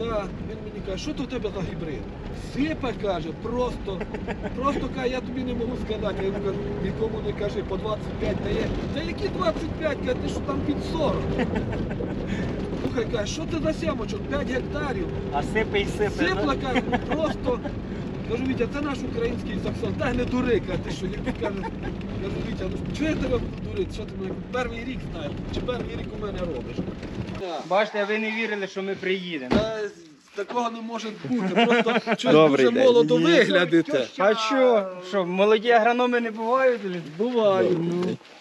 Да, він мені каже, що то в тебе за гібрид? Сипе каже, просто, просто каже, я тобі не можу сказати. Я йому кажу, нікому не кажи, по 25 дає. Та які 25? Каже, ти що там під 40? Слухай, каже, що ти за сямочок? 5 гектарів. А сипе і сипе. Сипла, каже, просто. Кажу, Вітя, це наш український саксон. Та не дури, каже, ти що, як ти кажеш. Кажу, Вітя, ну чого я тебе буду дурити? Що ти мене перший рік знаєш? Чи перший рік у мене робиш? Бачите, ви не вірили, що ми приїдемо. Та такого не може бути. Просто щось Добрий дуже день. молодо виглядите. А що? Що, молоді агрономи не бувають? Буває.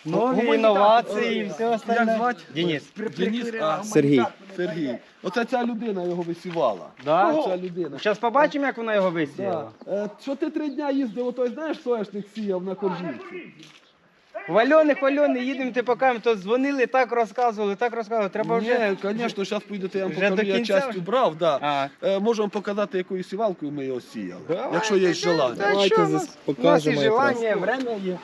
Нові інновації і все Як звати? Денис. Деніс, а, Сергій. Сергій. Оце ця людина його висівала. Да? Оця людина. Зараз побачимо, як вона його висіяла. Е, Що ти три дня їздив, отой знаєш, соняшник сіяв на коржівці? Вальоних, вальоних, їдемо, ти покажемо, то дзвонили, так розказували, так розказували. Треба вже. Ні, звісно, зараз поїдете, я вам Вже покажу, я кінця частю вже? да. А. Е, Можу вам показати, якою сівалкою ми його сіяли, Давайте, якщо є желання. Та Давайте що, у нас- покажемо У нас і якраз. желання, время є.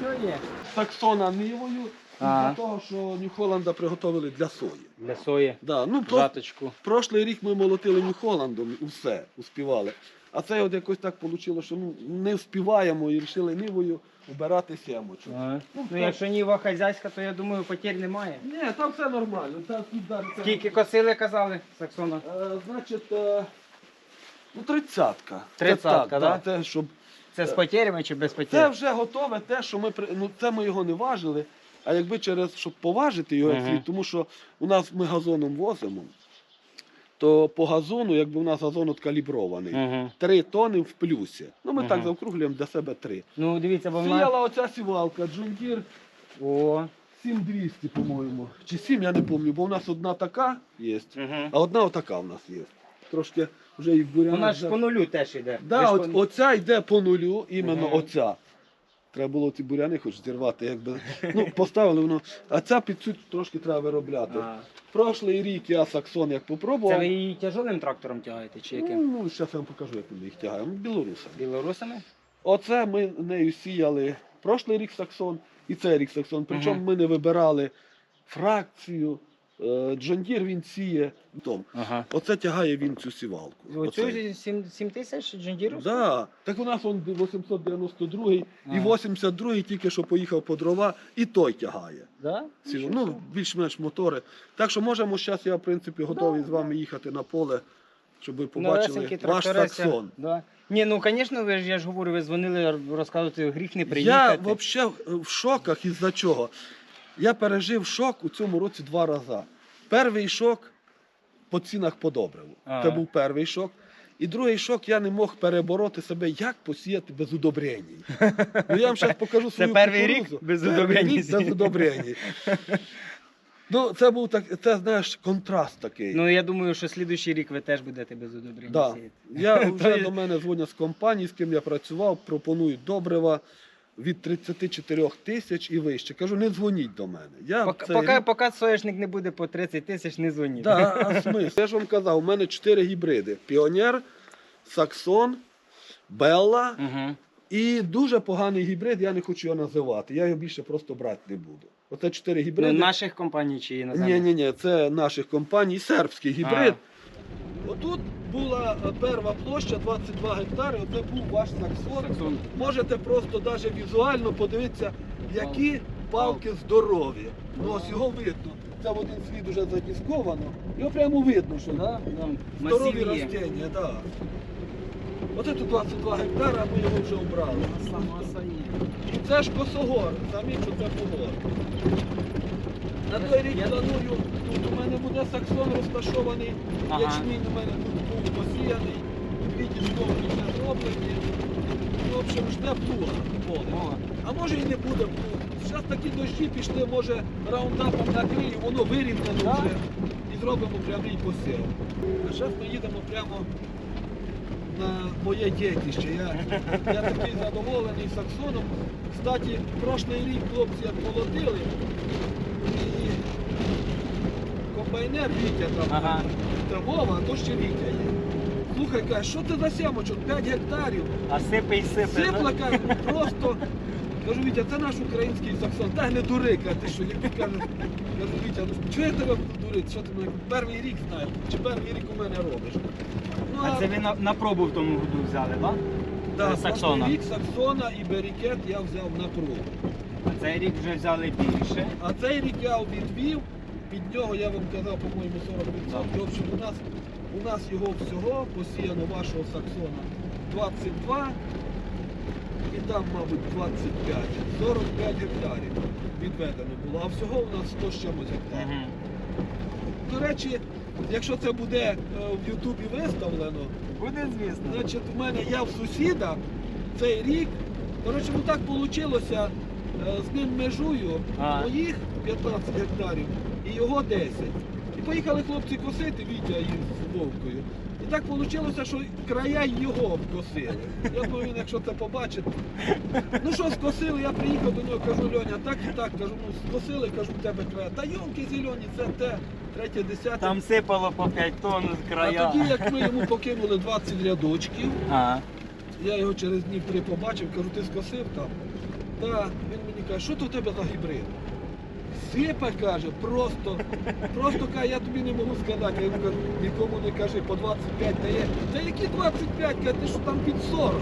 Все є. Саксона нивою, Ага. для того, що Нью-Холланда приготовили для сої. Для сої. Да, ну, про... Жаточку. Прошлий рік ми молотили Нью-Холландом, усе успівали. А це от якось так вийшло, що ну, не вспіваємо і вирішили нивою обирати сімочку. Ага. Ну, Ну, якщо ніва хазяйська, то я думаю, потерь немає. Ні, там все нормально. Там, тут далі це- Скільки косили, казали, Саксона? Е, значить, е, ну, тридцятка. Це Тридцятка, так, да? Те, щоб... Це з потерями чи без це потерь? вже готове те, що ми при- ну, це ми його не важили. А якби через щоб поважити його, Мгм. слід, тому що у нас ми газоном возимо, то по газону, якби у нас газон от калібрований, Угу. 3 тони в плюсі. Ну ми Мгм. так заокруглюємо для себе 3. Ну, дивіться, бо в нас... Сіяла оця сівалка, Джундір О. 7200, по-моєму. Чи 7, я не пам'ятаю, бо у нас одна така є, а одна отака у нас є. Трошки вже і в бурянах. Вона ж по нулю теж йде. Да, ж от, по- оця йде по нулю, іменно Мгм. оця. Треба було ці буряни хоч зірвати, якби. Ну, поставили воно. А ця під цю трошки треба виробляти. А. Прошлий рік я Саксон як Це ви її тяжелим трактором тягаєте чи яким? Ну, зараз я вам покажу, як ми їх тягаємо. Білоруси. Білорусами? Оце ми нею сіяли прошлий рік Саксон і цей рік Саксон. Причому Мгм. ми не вибирали фракцію. Джондір він сіє. Том. Ага. Оце тягає він цю сівалку. Оцю 7, 7 тисяч джендіру? Да. Так у нас он 892 і А. 82 тільки що поїхав по дрова, і той тягає. Да? Ці, ну, більш-менш мотори. Так що можемо зараз, я в принципі готовий з вами їхати на поле, щоб ви побачили Новесенький ваш саксон. Да. Ні, ну звісно, ви ж я ж говорю, ви дзвонили розказувати гріх не Я взагалі в шоках із-за чого. Я пережив шок у цьому році два рази. Перший шок по цінах по добриву. Це був перший шок. І другий шок я не мог перебороти себе, як посіяти без удобрень. Ну я вам зараз покажу свою перший рік без Перший удобрень рік без удобрень. Ну, це був так, це знаєш, контраст такий. Ну я думаю, що слідуючий рік ви теж будете без удобрення Да. сіяти. Я вже до мене дзвонять з компанії, з ким я працював, пропонують добрива від 34 тисяч і вище. Кажу, не дзвоніть до мене. Я Поки, цей поки, рік- поки соняшник не буде по 30 тисяч, не дзвоніть. Да, а смисл? Я ж вам казав, у мене чотири гібриди: Піонер, Саксон, Белла Угу. і дуже поганий гібрид, я не хочу його називати. Я його більше просто брати не буду. Оце чотири Ну, гібриди. наших компаній чи Ні, іноземних? ні, ні, це наших компаній, сербський гібрид. Отут була е, перша площа 22 гектари, оце був ваш саксон. Саксон. Можете просто навіть візуально подивитися, які палки здорові. Ну ось його видно. Це в один слід уже задісковано. Його прямо видно, що да? Там здорові ростення. Да. Оце тут 22 гектара, ми його вже обрали. Маса, маса є. Це ж косогор, замічу, це погор. На той рік планую, тут у мене буде саксон розташований, Ага. ячмінь у мене тут був посіяний, дві дісковки вже зроблені. Ну, в общем, жде плуга поле. А може і не буде плуга. Зараз такі дощі пішли, може раундапом накриє, воно вирівняно вже і зробимо прямий посів. А зараз ми їдемо прямо на моє дітище. Я, я такий задоволений Саксоном. Кстати, прошлий рік хлопці як молотили, комбайнер Вітя там, Ага. та а то ще Вітя є. Слухай, каже, що ти за сямочок? 5 гектарів. А сипе і сипе. Сипла, ну. каже, просто Кажу, Вітя, це наш український саксон. Та не дури, каже, ти що, як ти кажеш. Кажу, Вітя, ну чого я тебе буду дурити? Що ти мене перший рік знаєш? Чи перший рік у мене робиш? Ну, А це ви на, на пробу в тому году взяли, так? да, е, Саксона. рік Саксона і Берікет я взяв на пробу. А цей рік вже взяли більше. А цей рік я відвів, під нього я вам казав, по-моєму, 40%. В общем, у нас, у нас його всього посіяно вашого Саксона 22 і там, мабуть, 25. 45 гектарів відведено було, а всього у нас 100 з чимось гектарів. Угу. До речі, якщо це буде е, в Ютубі виставлено, Буде звісно. Значить, у мене я в сусіда цей рік. Ну так вийшло, з ним межую А. моїх 15 гектарів і його 10. І поїхали хлопці косити Вітя із Вовкою. І так вийшло, що края його обкосили. Я повинен, якщо це побачити. Ну що скосили, я приїхав до нього, кажу, Льоня, так і так, кажу, ну скосили, кажу, в тебе края. Та йомки зелені, це те, третє, десяте. Там сипало по 5 тонн з А тоді, як ми йому покинули 20 рядочків, А, я його через днів три побачив, кажу, ти скосив там. Та він мені каже, що то в тебе за гібрид? Сипа каже, просто, просто каже, я тобі не можу сказати. Я йому кажу, нікому не кажи, по 25 дає. Та які 25? Каже, ти що там під 40?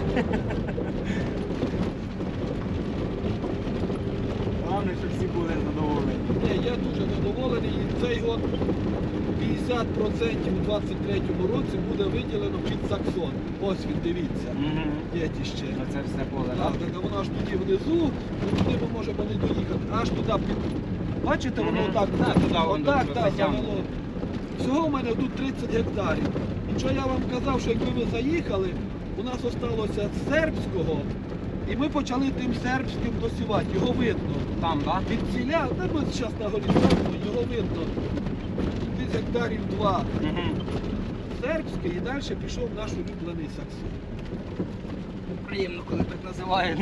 головне, щоб всі були задоволені. Ні, я дуже задоволений. І цей год 50% у 23-му році буде виділено під Саксон. Ось він, дивіться. Угу. Дєтіще. Оце все поле, Так, так? так, воно аж тоді внизу, ну туди ми можемо не доїхати, аж туди під. Бачите, воно отак, Так, отак, так, завело. Всього в мене тут 30 гектарів. І що я вам казав, що якби ви заїхали, у нас осталося сербського, і ми почали тим сербським досівати. Його видно. Там, так? Від ціля, та ми зараз на горі ставимо, його видно. Десь гектарів два сербський і далі пішов наш улюблений саксон. Приємно, коли так називають.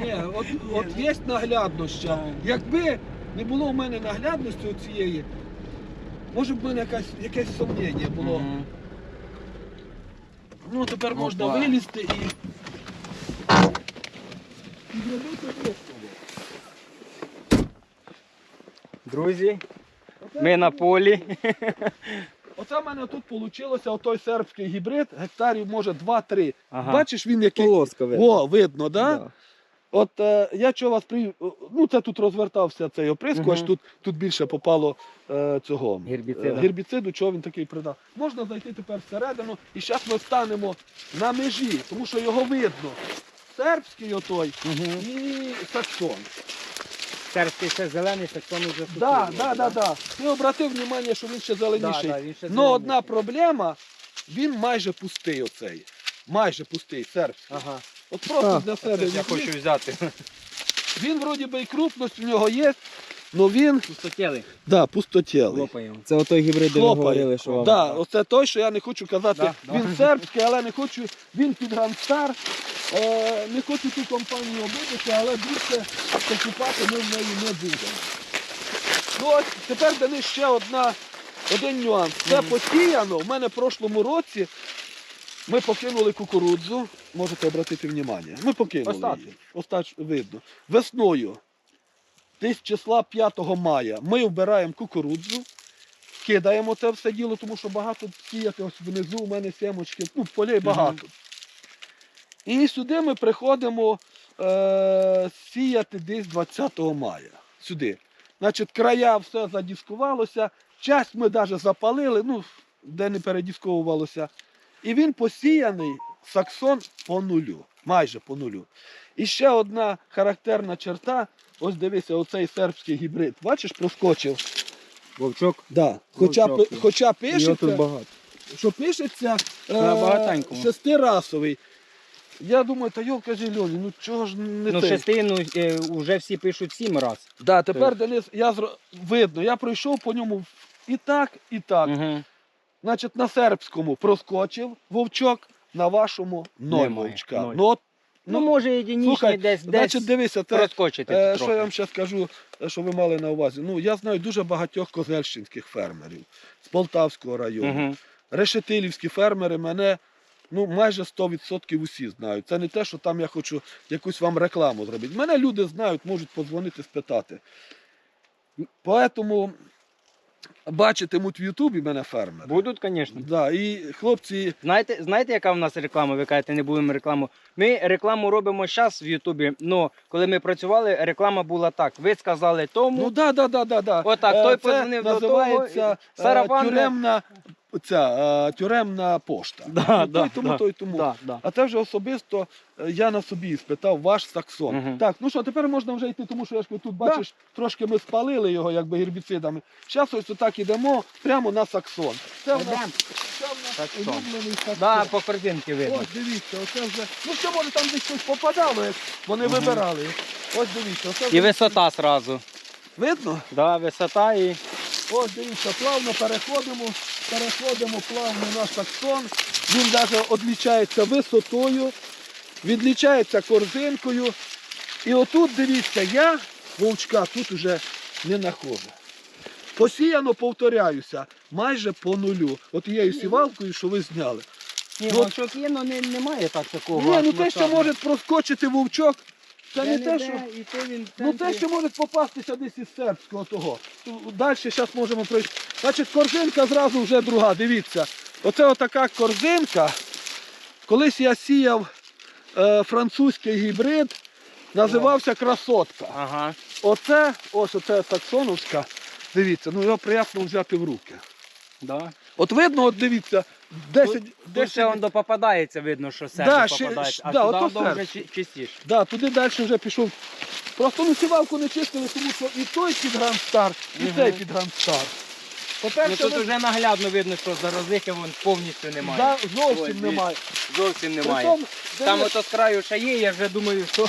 Ні, от, от є наглядність. ще. Якби не було в мене наглядності цієї, може б в мене якась, якесь сумніння було. Мгм. Ну тепер Опа. можна вилізти і. і зробити висновок. Друзі, Оце ми на полі. Оце в мене тут вийшло отой сербський гібрид, гектарів може 2-3. Ага. Бачиш, він який. Полоска видно. О, видно, да? Да. От е, я чого вас при... Ну це тут розвертався цей оприскувач, Мгм. тут, тут більше попало е, цього Гербіцида. е, гербіциду, чого він такий придав. Можна зайти тепер всередину і зараз ми станемо на межі, тому що його видно. Сербський отой Угу. і саксон. Сербський ще зелений, саксони вже Да, да, да, да. Ти обратив увагу, що він ще зеленіший. Да, да, він ще Ну, зеленіший. одна проблема, він майже пустий оцей. Майже пустий, сербський. Ага. От просто А, для себе. я він- хочу взяти. Він вроді би і крупність у нього є, але він Пустотіли. да, пустотілий. Лопаємо. Це отой гібрид, де Хлопає. говорили, що вам. Да, оце той, що я не хочу казати. Да, да. Він сербський, але не хочу. Він під Грандстар. Е, не хочу ту компанію обидити, але більше покупати ми в неї не будемо. Ну ось тепер Денис ще одна, один нюанс. Це Мгм. посіяно. В мене в прошлому році ми покинули кукурудзу. Можете обратити увагу. Ми покинули Остатки. її. Остач видно. Весною. Десь числа 5 мая ми вбираємо кукурудзу, кидаємо це все діло, тому що багато сіяти ось внизу у мене сімочки, ну, полей багато. І сюди ми приходимо е, сіяти десь 20 мая. Сюди. Значить, края все задіскувалося, часть ми навіть запалили, ну, де не передісковувалося. І він посіяний саксон по нулю, майже по нулю. І ще одна характерна черта. Ось дивися, оцей сербський гібрид. Бачиш, проскочив. Вовчок. Да. Хоча, Вовчок. пи- хоча Його пишеться, тут багато. що пишеться На е, багатенькому. шестирасовий. Я думаю, та йолка зелені, ну чого ж не Ну, той? шестину е, вже всі пишуть сім раз. Да, тепер Денис, я зро... видно, я пройшов по ньому і так, і так. Угу. Значить, на сербському проскочив вовчок, на вашому ноль Немає, вовчка. ноль. Ну, от, Ну, ну, може, единичний слухай, десь, значить, дивися, це, проскочити е, що я вам зараз скажу, е, що ви мали на увазі. Ну, я знаю дуже багатьох козельщинських фермерів з Полтавського району. Угу. Решетилівські фермери мене ну, майже 100% усі знають. Це не те, що там я хочу якусь вам рекламу зробити. Мене люди знають, можуть подзвонити, спитати. Поэтому бачитимуть в Ютубі мене фермер. Будуть, звісно. Да, і хлопці, Знаєте, знаєте, яка в нас реклама? Ви кажете, не будемо рекламу. Ми рекламу робимо зараз в Ютубі. але коли ми працювали, реклама була так. Ви сказали тому. ну да, да, да, да, да. Отак, Е, той це подзвонив до того, називається е, сарафанне- тюремна, ця, е, тюремна пошта. Да, Ну, да, той тому, да. той тому. Да, да. А це вже особисто е, я на собі спитав ваш саксон. Мгм. Так, ну що, тепер можна вже йти, тому що я ж тут бачиш, трошки ми спалили його якби гербіцидами. Зараз ось отак ідемо прямо на саксон. Це в нас, це в нас Саксон. улюблений саксон. Да, по картинці видно. Ось дивіться, оце вже. Ну що може там десь щось попадало, як вони Мгм. вибирали. Ось дивіться, оце І висота зразу. видно? Да, висота і. Ось дивіться, плавно переходимо, переходимо плавно на саксон. Він навіть відлічається висотою, відлічається корзинкою. І отут, дивіться, я вовчка тут уже не знаходжу. Посіяно, повторяюся, майже по нулю. От тією сівалкою, що ви зняли. Ні, вовчок є, але не, немає так такого. Ні, ну те, що може проскочити вовчок, це не те, що. і то він Ну те, що може попастися десь із сербського того. Далі зараз можемо пройти. Значить, корзинка зразу вже друга. Дивіться. Оце отака корзинка. Колись я сіяв е, французький гібрид, називався красотка. Ага. Оце, ось оце саксоновська. Дивіться, ну його приємно взяти в руки. Да. От видно, от дивіться, 10, Тут, тут 10 ще попадається, видно, що серце Да, ще- попадається. А да, ото воно вже серце. чи- чистіше. Да, туди далі вже пішов. Просто ну сівалку не чистили, тому що і той під грандстар, і Мгм. цей під грандстар. Ну По-перше, тут вже наглядно видно, що заразихи вон повністю немає. да, Ой, зовсім дивіться. немає. Зовсім немає. Притом, Там диви- ото з краю ще є, я вже думаю, що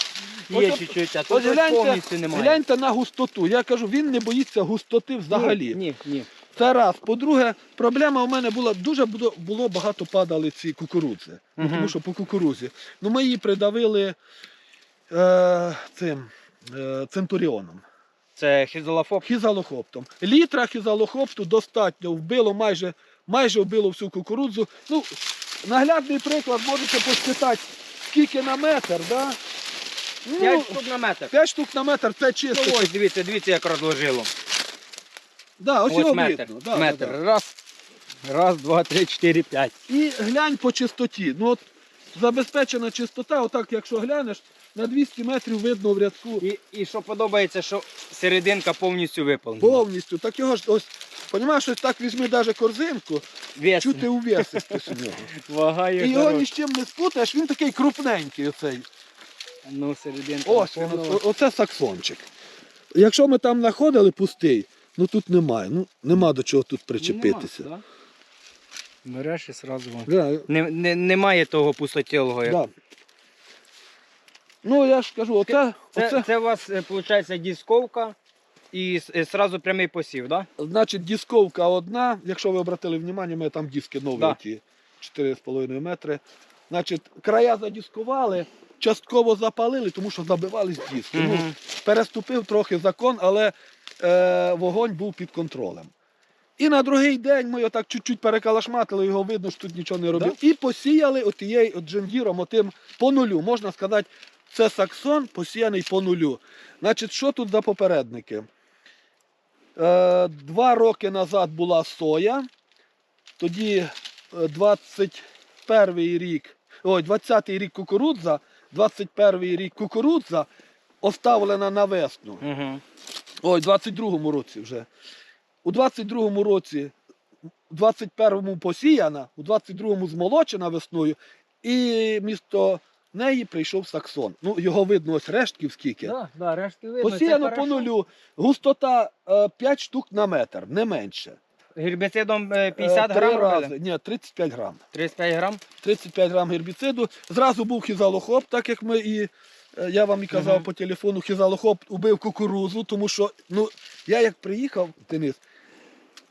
є Ось- чуть-чуть, а тут ось гляньте, повністю немає. гляньте на густоту. Я кажу, він не боїться густоти взагалі. Ні, ні, ні. Це раз. По-друге, проблема у мене була, дуже було, багато падали ці кукурудзи. Мгм. тому що по кукурудзі. Ну, ми її придавили е, цим е, центуріоном. Це хізолафоп. Хізалохоптом. Літра хізалохопту достатньо вбило майже, майже вбило всю кукурудзу. Ну, наглядний приклад можете посчитати, скільки на метр, да? Ну, 5 штук на метр. 5 штук на метр це чисто. ось, дивіться, дивіться, як розложило. Да, ось, його метр. видно. Да, метр. Да, да. Раз, раз, два, три, чотири, п'ять. І глянь по чистоті. Ну, от, забезпечена чистота, отак, якщо глянеш, на 200 метрів видно в рядку І, і що подобається, що серединка повністю виповнена. повністю. Так його ж ось, понімаєш, ось так візьми навіть корзинку, Вес. чути увесистись у нього. Вага І його ні з чим не спутаєш, він такий крупненький оцей. Ну, серединка. Ось він, о- оце саксончик. Якщо ми там знаходили пустий, ну тут немає. Ну нема до чого тут причепитися. Нема, да? Береш і сразу. вон. Да, Не, не, немає того пустотілого. Як... да. Ну я ж кажу, оце, Це, оце це у вас, виходить, дисковка і с- і сразу прямий посів, так? Да? значить дисковка одна. Якщо ви обратили увагу, ми там диски нові, Да. ті 4,5 метри. Значить, края задіскували, частково запалили, тому що забивались диски. Ну, переступив трохи закон, але е, вогонь був під контролем. І на другий день ми отак чуть-чуть перекалашматили, його видно, що тут нічого не робив. І посіяли отією от джендіром, отим по нулю. Можна сказати, це саксон посіяний по нулю. Значить, що тут за попередники? Е, два роки назад була соя, тоді е, 21 рік, ой, 20-й рік кукурудза, 21 й рік кукурудза оставлена на весну. Угу. Ой, у 22-му році вже. У 22-му році, у 21-му посіяна, у 22-му змолочена весною, і місто неї прийшов саксон. Ну, його видно ось рештків скільки. Да, да, рештки видно. Посіяно це по хорошо. нулю. Густота е, 5 штук на метр, не менше. Гербіцидом е, Е, 50 три грам рази. робили? Ні, 35 грам. 35 грам? 35 грам гербіциду. Зразу був хізалохоп, так як ми і. Е, Я вам і казав по телефону, хізалохоп убив кукурузу, тому що ну, я як приїхав, Денис,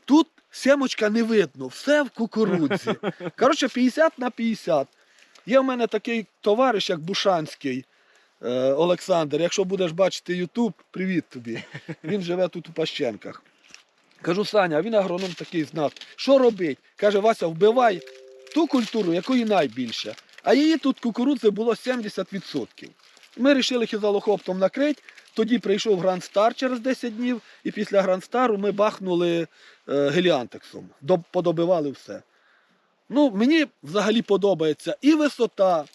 тут сімочка не видно, все в кукурудзі. Коротше, 50 на 50. Є в мене такий товариш, як Бушанський е, Олександр. Якщо будеш бачити Ютуб, привіт тобі. Він живе тут у Пащенках. Кажу, Саня, а він агроном такий знав. Що робить? Каже, Вася, вбивай ту культуру, якої найбільше. А її тут кукурудзи було 70%. Ми вирішили хізалохоптом накрити. Тоді прийшов Гранд Стар через 10 днів, і після Гранд Стару ми бахнули е, геліантексом. Подобивали все. Ну, мені взагалі подобається і висота,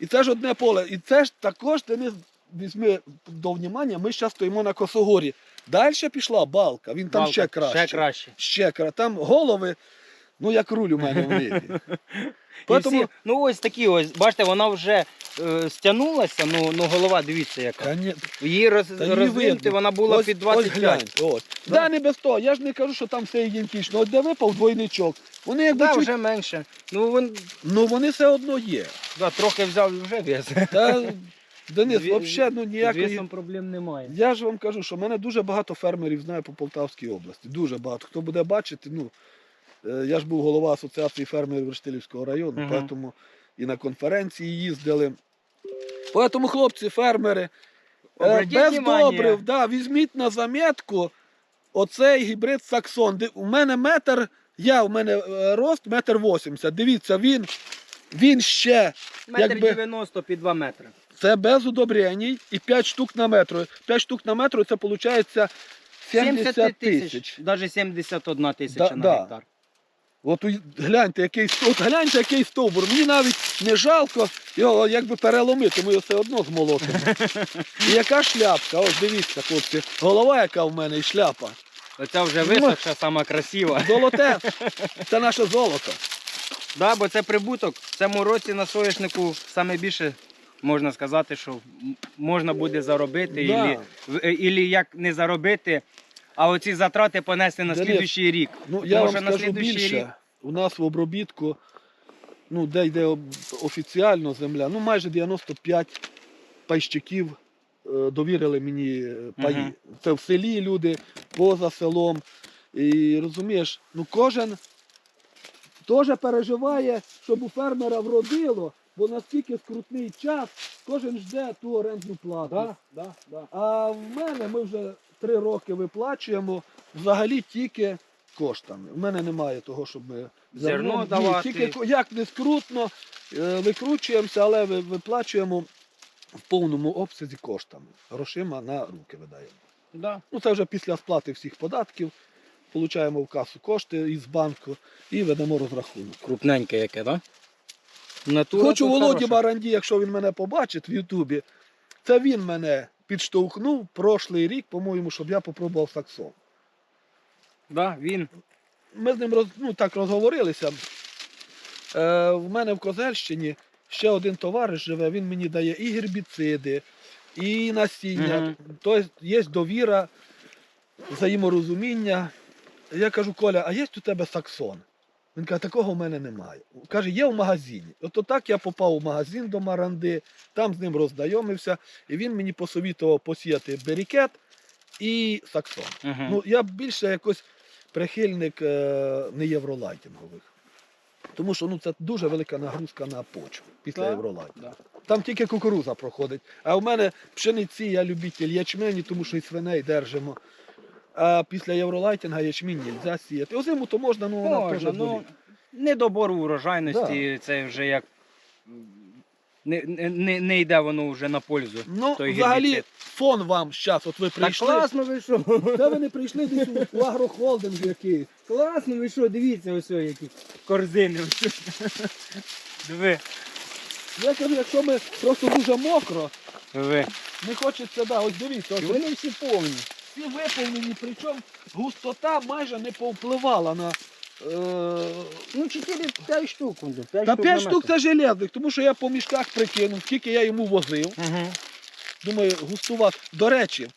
і це ж одне поле. І це ж також ти не візьми до внимання, ми зараз стоїмо на Косогорі. Далі пішла балка, він там Балка, ще краще. Ще краще. Ще кра- Там голови, ну як руль у мене в небі. Поэтому, всі, ну ось такі ось, бачите, вона вже е, стягнулася, ну, ну голова, дивіться яка. Коні- Її роз, Та розвинути, видно. вона була ось, під Ось 25. глянь, ось. Да. Да. не без того, я ж не кажу, що там все ідентично. От де випав двойничок, вони якби Да, чуть, вже менше. Ну він ну вони все одно є. да, трохи взяв і вже вес. Та, Денис, Зві- взагалі, ну З ніякої. весом проблем немає. Я ж вам кажу, що в мене дуже багато фермерів знаю по Полтавській області. Дуже багато. Хто буде бачити, ну я ж був голова асоціації фермерів Рештилівського району, Мгм. тому і на конференції їздили. Тому, хлопці, фермери, е, Обратіть без внимание. добрив, да, візьміть на замітку оцей гібрид Саксон. У мене метр, я, у мене е, рост метр вісімдесят. Дивіться, він, він ще Метр якби- 90 під 2 метри. це без удобрень і 5 штук на метр. 5 штук на метр це виходить 70 тисяч. Навіть 71 тисяча Да, на да. От гляньте, який стовбур, гляньте, який стовбур. Мені навіть не жалко його якби переломити, ми його все одно змолотимо. І яка шляпка? Ось дивіться, хлопці, голова, яка в мене і шляпа. Оця вже Ну. висохша, сама красива. Золоте, це наше золото. Да, бо це прибуток. В цьому році на соняшнику саме більше можна сказати, що можна буде заробити, Да. ілі, е, ілі як не заробити, а оці затрати понести на слідуючий рік. Ну, Тому я вам що на скажу більше. рік У нас в обробітку, ну, де йде офіціально земля, ну майже 95 пайщиків е, довірили мені е, паї. Мгм. Це в селі люди, поза селом. І розумієш, ну кожен теж переживає, щоб у фермера вродило, бо наскільки скрутний час, кожен жде ту орендну плату. да, да. А в мене ми вже три роки виплачуємо взагалі тільки коштами. У мене немає того, щоб ми Зерно Ні, давати. Тільки як не скрутно, е, викручуємося, але виплачуємо в повному обсязі коштами. Грошима на руки видаємо. да. Ну це вже після сплати всіх податків. Получаємо в касу кошти із банку і ведемо розрахунок. крупненьке яке, так? Да? Натура Хочу Володі хороша. Баранді, якщо він мене побачить в Ютубі, це він мене підштовхнув прошлий рік, по-моєму, щоб я попробував саксон. Да, він. Ми з ним роз, ну, так розговорилися. Е, в мене в Козельщині ще один товариш живе, він мені дає і гербіциди, і насіння. Мгм. Тобто є довіра, взаєморозуміння. Я кажу, Коля, а є у тебе саксон? Він каже, такого в мене немає. Каже, є в магазині. От так я попав у магазин до Маранди, там з ним роззнайомився, і він мені посовітував посіяти берікет і саксон. Угу. Ну, я більше якось прихильник е, не євролайтингових. Тому що ну, це дуже велика нагрузка на почву після Так, євролайтингу. да. Там тільки кукуруза проходить. А в мене пшениці, я любитель ячмені, тому що і свиней держимо. А після євролайтинга ячмінь не можна сіяти. Озиму то можна, ну вона Можна, теж ну, болить. недобор урожайності, це вже як не, не, не- йде воно вже на пользу. Ну, той взагалі, гербіцид. фон вам зараз, от ви Так прийшли. класно ви що? Та ви не прийшли десь у- у агрохолдинг якийсь. Класно ви що, дивіться ось о, які корзини. ось. Диви. Я кажу, якщо ми просто дуже мокро, Диви. не хочеться, да, ось дивіться, І ось вони всі повні. Всі виповнені, причому густота майже не повпливала на. Е... Ну 4-5 штук. п'ять Та 5 на штук метр. це железних, тому що я по мішках прикинув, скільки я йому возив. Мгм. Думаю, густувати. До речі,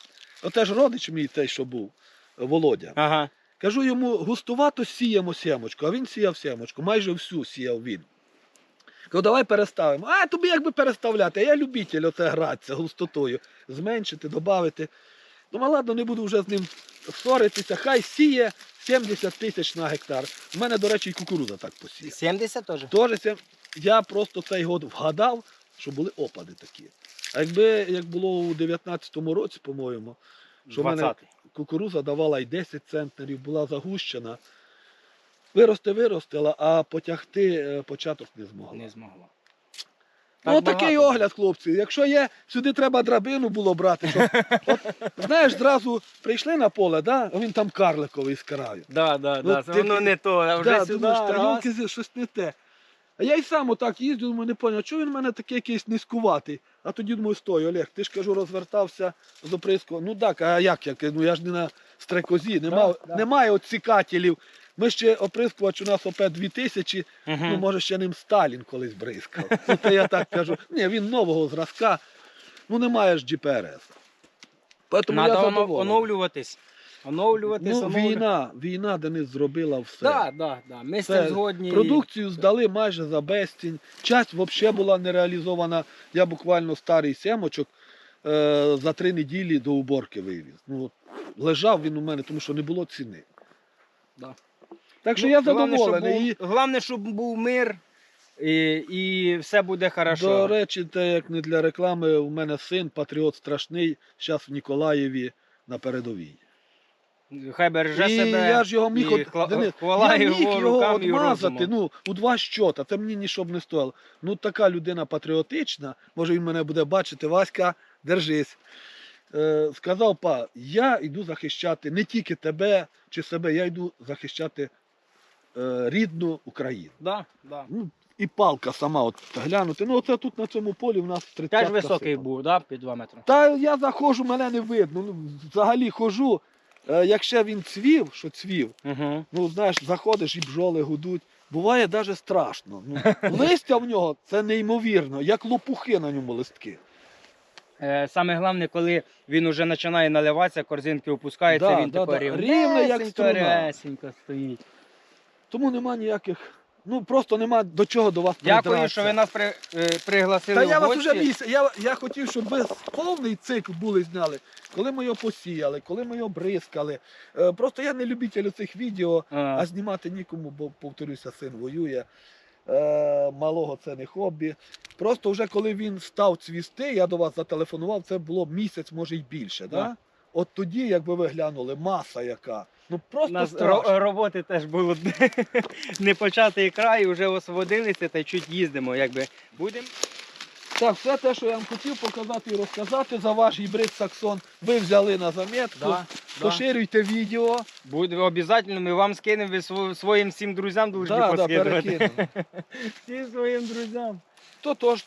оте ж родич мій той, що був, Володя. Ага. Кажу йому, густувато сіємо сімочку, а він сіяв сімочку, майже всю сіяв він. Кажу, давай переставимо. А тобі якби переставляти, а я любитель оце гратися густотою. Зменшити, додати. Думаю, ладно, не буду вже з ним ссоритися, хай сіє 70 тисяч на гектар. У мене, до речі, і кукурудза так посіяла. 70 теж? Тоже я просто цей год вгадав, що були опади такі. А якби як було у 19-му році, по-моєму, що в мене 20. кукуруза давала і 10 центнерів, була загущена. Вирости виростила, а потягти е, початок не змогла. Не змогла. Ну, Так такий багато. огляд, хлопці. Якщо є, сюди треба драбину було брати. Щоб, от, знаєш, зразу прийшли на поле, да? а він там карликовий з краю. Да, да, Ну, да. ти- Воно не то, а вже Да, сюди. думаєш, та раз. йолки, щось не те. А я й сам отак їздив, думаю, не поняв, чого він в мене такий якийсь низькуватий. А тоді думаю, стой, Олег, ти ж кажу, розвертався з оприском. Ну так, а як я? Ну я ж не на стрекозі, нема, да. немає отсікателів. Ми ще оприскувач у нас ОП 2000, Мгм. ну може ще ним Сталін колись бризкав. Ну, то я так кажу. Ні, він нового зразка, ну немає ж GPS. Тому Надо задоволений. оновлюватись. Оновлюватись, Ну, війна, війна Денис зробила все. Да, да, да. Ми з цим згодні. Продукцію здали майже за безцінь. Часть взагалі була не реалізована. Я буквально старий семочок е, за три неділі до уборки вивіз. Ну, лежав він у мене, тому що не було ціни. Да. Так що Ну, я головне, щоб задоволений. був- Головне, щоб був мир і, і все буде хорошо. до речі, те, як не для реклами, у мене син, патріот страшний, зараз в Ніколаєві на передовій. Хай береже і себе. я ж його міг, і от, хла- Денис, хвала я міг його його рукам і одмазати ну, у два щота. Це мені нічого б не стоїло. Ну така людина патріотична, може він мене буде бачити, Васька, держись. Е, сказав па, я йду захищати не тільки тебе чи себе, я йду захищати рідну Україну. Да, да. Ну, і палка сама, от глянути. Ну, оце тут на цьому полі в нас 30 Теж високий був, да? під 2 метри. та я заходжу, мене не видно. Ну, взагалі хожу. Е, якщо він цвів, що цвів, Угу. ну знаєш, заходиш і бджоли гудуть. Буває навіть страшно. Ну, листя в нього це неймовірно, як лопухи на ньому листки. Е, саме головне, коли він уже починає наливатися, корзинки опускаються, Да, він да, тако да. Рівно, як стоїть. Тому нема ніяких, ну просто нема до чого до вас Дякую, що ви нас при, е, пригласили Та в я вас гості. уже місяць. Я, я хотів, щоб ви повний цикл були зняли, коли ми його посіяли, коли ми його бризкали. Е, просто я не любитель цих відео. А, А знімати нікому, бо повторюся, син воює. Е, малого це не хобі. Просто вже коли він став цвісти, я до вас зателефонував, це було місяць, може й більше. Да? Да. От тоді, якби ви глянули, маса яка. Ну просто нас страшно. ро- роботи теж було не початий край, вже освободилися та чуть їздимо. Якби будемо. Так, все те, що я вам хотів показати і розказати за ваш гібрид Саксон, ви взяли на замітку. Да, да. Поширюйте відео. Буде обов'язково, ми вам скинемо, ви сво- своїм всім друзям дуже Да, да, поскидувати. перекину. Всім своїм друзям. То тож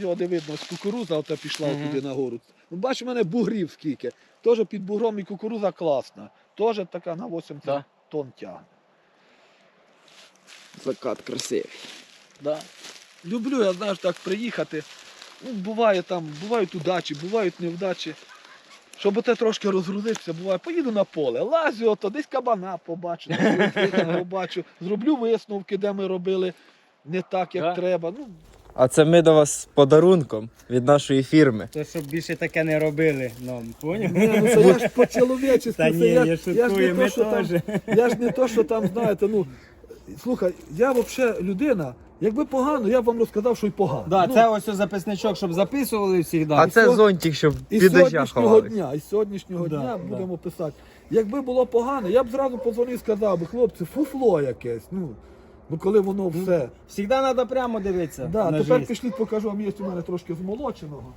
його не видно, з кукуруза ота пішла Мгм. туди нагору. Ну, бач, у мене бугрів скільки. Теж під бугром і кукуруза класна. Теж така на 80 Да. тонн тягне. Закат красивий. Да. Люблю, я знаєш, так приїхати. Ну, буває там, бувають удачі, бувають невдачі. Щоб оте трошки розгрузитися, буває, поїду на поле, лазю, ото, десь кабана побачу, десь побачу, зроблю висновки, де ми робили не так, як Да. треба. Ну, А це ми до вас з подарунком від нашої фірми. То щоб більше таке не робили нам, поняв? Ні, ну це я ж по-чоловічески. Та це ні, я, я ж- я ж не ми то, що там, я ж не то, що там, знаєте, ну, слухай, я взагалі людина, якби погано, я б вам розказав, що й погано. Да, ну, це ось записничок, щоб записували завжди. А це сьо- зонтик, щоб і під дождя сьогоднішнього ховали. дня, і сьогоднішнього Да, дня да. будемо писати. Якби було погано, я б зразу позвонив і сказав би, хлопці, фуфло якесь. Ну, ну коли воно все. Завжди треба прямо дивитися. Да, на тепер жизнь. пішліть, покажу вам, є у мене трошки змолоченого.